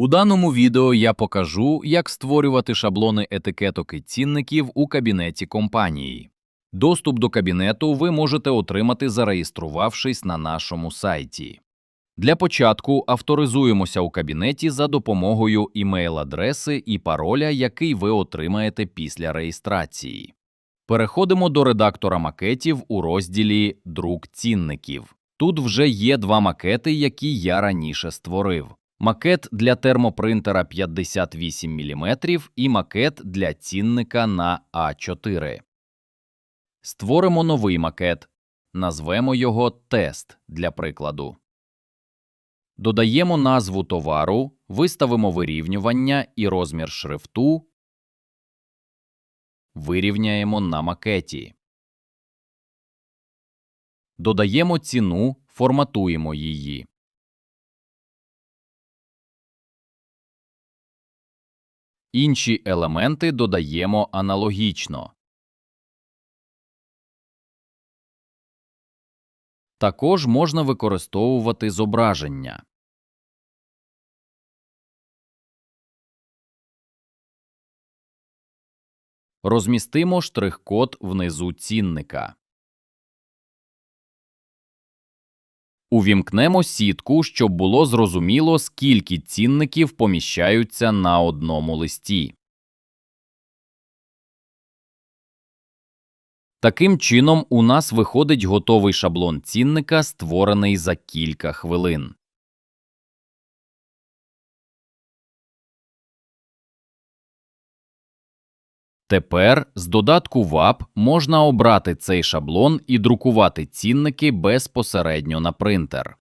У даному відео я покажу, як створювати шаблони етикеток і цінників у кабінеті компанії. Доступ до кабінету ви можете отримати, зареєструвавшись на нашому сайті. Для початку авторизуємося у кабінеті за допомогою імейл-адреси і пароля, який ви отримаєте після реєстрації. Переходимо до редактора макетів у розділі Друк цінників. Тут вже є два макети, які я раніше створив. Макет для термопринтера 58 мм і макет для цінника на А4. Створимо новий макет. Назвемо його Тест для прикладу. Додаємо назву товару, виставимо вирівнювання і розмір шрифту. Вирівняємо на макеті. Додаємо ціну, форматуємо її. Інші елементи додаємо аналогічно. Також можна використовувати зображення. Розмістимо штрих-код внизу цінника. Увімкнемо сітку, щоб було зрозуміло, скільки цінників поміщаються на одному листі. Таким чином, у нас виходить готовий шаблон цінника, створений за кілька хвилин. Тепер з додатку ВАП можна обрати цей шаблон і друкувати цінники безпосередньо на принтер.